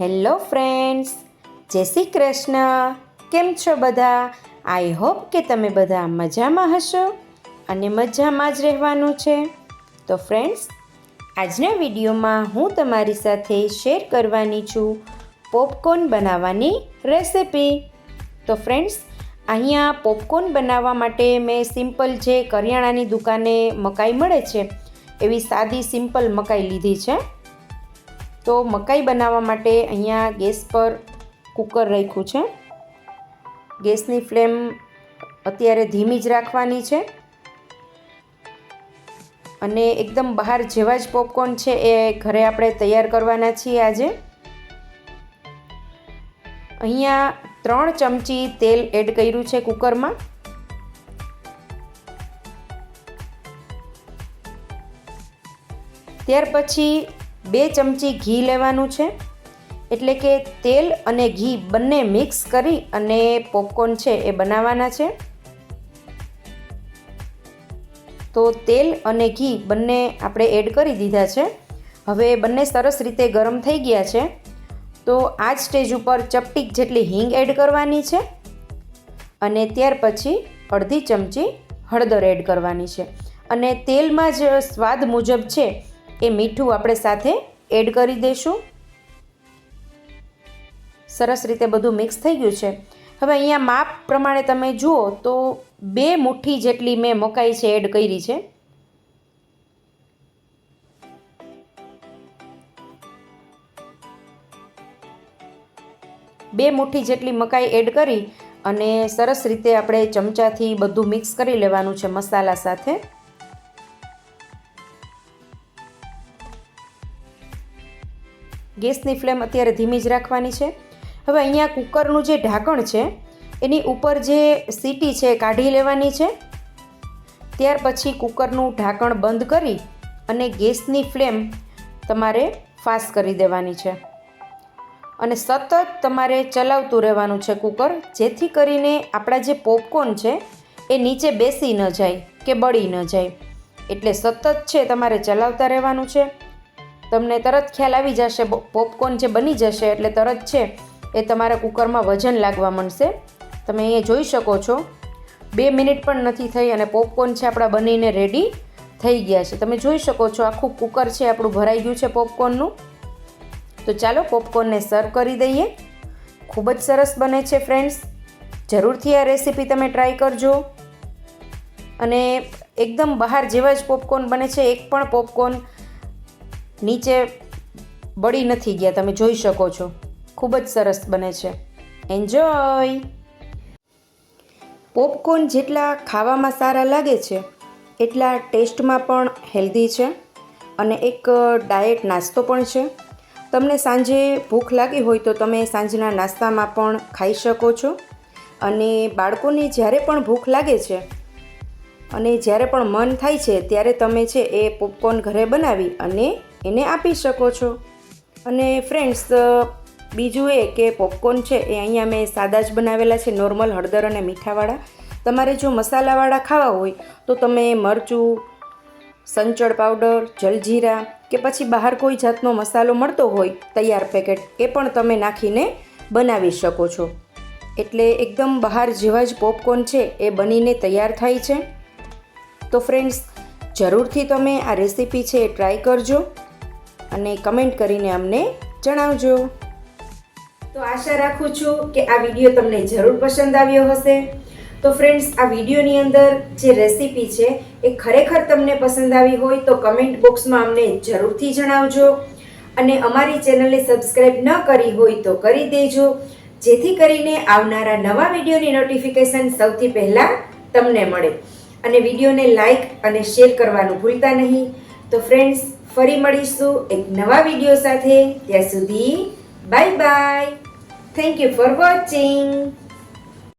Hello friends, જય શ્રી કૃષ્ણ. કેમ છો બધા? આઈ હોપ કે તમે બધા મજામાં હશો અને મજામાં જ રહેવાનું છે. તો ફ્રેન્ડ્સ, આજના વિડીયોમાં હું તમારી સાથે શેર કરવાની છું પોપકોર્ન બનાવવાની રેસિપી. તો ફ્રેન્ડ્સ, અહીંયા પોપકોર્ન બનાવવા માટે મેં સિમ્પલ જે કરિયાણાની દુકાને મકાઈ મળે છે, એવી સાદી સિમ્પલ મકાઈ લીધી છે. તો મકાઈ બનાવવા માટે અહીંયા ગેસ પર કુકર રાખ્યું છે. ગેસની ફ્લેમ અત્યારે ધીમી જ રાખવાની છે. અને એકદમ બહાર જેવા જ પોપકોર્ન છે એ ઘરે આપણે તૈયાર કરવાના છીએ આજે. અહીંયા ત્રણ ચમચી તેલ એડ કર્યું છે કુકરમાં. ત્યાર પછી બે ચમચી ઘી લેવાનું છે. એટલે કે તેલ અને ઘી બંને મિક્સ કરી અને પોપકોર્ન છે એ બનાવવાના છે. તો તેલ અને ઘી બંને આપણે એડ કરી દીધા છે. હવે બંને સરસ રીતે ગરમ થઈ ગયા છે. તો આ જ સ્ટેજ ઉપર ચપટીક જેટલી હિંગ એડ કરવાની છે. અને ત્યાર પછી અડધી ચમચી હળદર એડ કરવાની છે. અને તેલમાં જ સ્વાદ મુજબ છે એ મીઠું આપણે સાથે એડ કરી દઈશું સરસ રીતે બધું મિક્સ થઈ ગયું છે. હવે અહીંયા માપ પ્રમાણે તમે જુઓ તો બે મુઠ્ઠી જેટલી મેં મકાઈ છે એડ કરી છે. બે મુઠ્ઠી જેટલી મકાઈ એડ કરી અને સરસ રીતે આપણે ચમચાથી બધું મિક્સ કરી લેવાનું છે મસાલા સાથે. ગેસની ફ્લેમ અત્યારે ધીમી જ રાખવાની છે. હવે અહીંયા કુકરનું જે ઢાંકણ છે, એની ઉપર જે સીટી છે કાઢી લેવાની છે. ત્યાર પછી કુકરનું ઢાંકણ બંધ કરી અને ગેસની ફ્લેમ તમારે ફાસ્ટ કરી દેવાની છે. અને સતત તમારે ચલાવતું રહેવાનું છે કુકર, જેથી કરીને આપણા જે પોપકોર્ન છે એ નીચે બેસી ન જાય કે બળી ન જાય. એટલે સતત છે તમારે ચલાવતા રહેવાનું છે. તમને તરત ખ્યાલ આવી જશે પોપકોર્ન જે બની જશે એટલે તરત છે એ તમારા કુકરમાં વજન લાગવા માંડશે. તમે અહીંયા જોઈ શકો છો, બે મિનિટ પણ નથી થઈ અને પોપકોર્ન છે આપણા બનીને રેડી થઈ ગયા છે. તમે જોઈ શકો છો આખું કુકર છે, આપણું ભરાઈ ગયું છે પોપકોર્નનું તો ચાલો પોપકોર્નને સર્વ કરી દઈએ. ખૂબ જ સરસ બને છે ફ્રેન્ડ્સ જરૂરથી આ રેસીપી તમે ટ્રાય કરજો. અને એકદમ બહાર જેવા જ પોપકોર્ન બને છે, એક પણ પોપકોર્ન નીચે બળી નથી ગયા, તમે જોઈ શકો છો. ખૂબ જ સરસ બને છે. એન્જોય પોપકોર્ન જેટલા ખાવામાં સારા લાગે છે, એટલા ટેસ્ટમાં પણ હેલ્ધી છે અને એક ડાયટ નાસ્તો પણ છે. તમને સાંજે ભૂખ લાગી હોય તો તમે સાંજના નાસ્તામાં પણ ખાઈ શકો છો. અને બાળકોને જ્યારે પણ ભૂખ લાગે છે અને જ્યારે પણ મન થાય છે, ત્યારે તમે છે, એ પોપકોર્ન ઘરે બનાવી અને એને આપી શકો છો. અને ફ્રેન્ડ્સ બીજું એ કે પોપકોર્ન છે, એ અહીંયા મેં સાદા જ બનાવેલા છે નોર્મલ હળદર અને મીઠાવાળા. તમારે જો મસાલાવાળા ખાવા હોય, તો તમે મરચું, સંચળ પાવડર જલજીરા કે પછી બહાર કોઈ જાતનો મસાલો મળતો હોય, તૈયાર પેકેટ એ પણ તમે નાખીને બનાવી શકો છો. એટલે એકદમ બહાર જેવા જ પોપકોર્ન છે, એ બનીને તૈયાર થાય છે. તો ફ્રેન્ડ્સ જરૂરથી તમે આ રેસીપી છે એ ટ્રાય કરજો અને કમેન્ટ કરીને અમને જણાવજો. તો આશા રાખું છું કે આ વીડિયો તમને જરૂર પસંદ આવ્યો હશે. તો ફ્રેન્ડ્સ આ વિડીયોની અંદર જે રેસીપી છે એ ખરેખર તમને પસંદ આવી હોય તો કમેન્ટ બોક્સમાં અમને જરૂરથી જણાવજો. અને અમારી ચેનલને સબસ્ક્રાઈબ ન કરી હોય તો કરી દેજો. જેથી કરીને આવનારા નવા વિડીયોની નોટિફિકેશન સૌથી પહેલાં તમને મળે. અને વિડીયોને લાઇક અને શેર કરવાનું ભૂલતા નહીં. તો ફ્રેન્ડ્સ ફરી મળીશું એક નવા વીડિયો સાથે. ત્યાં સુધી bye bye thank you for watching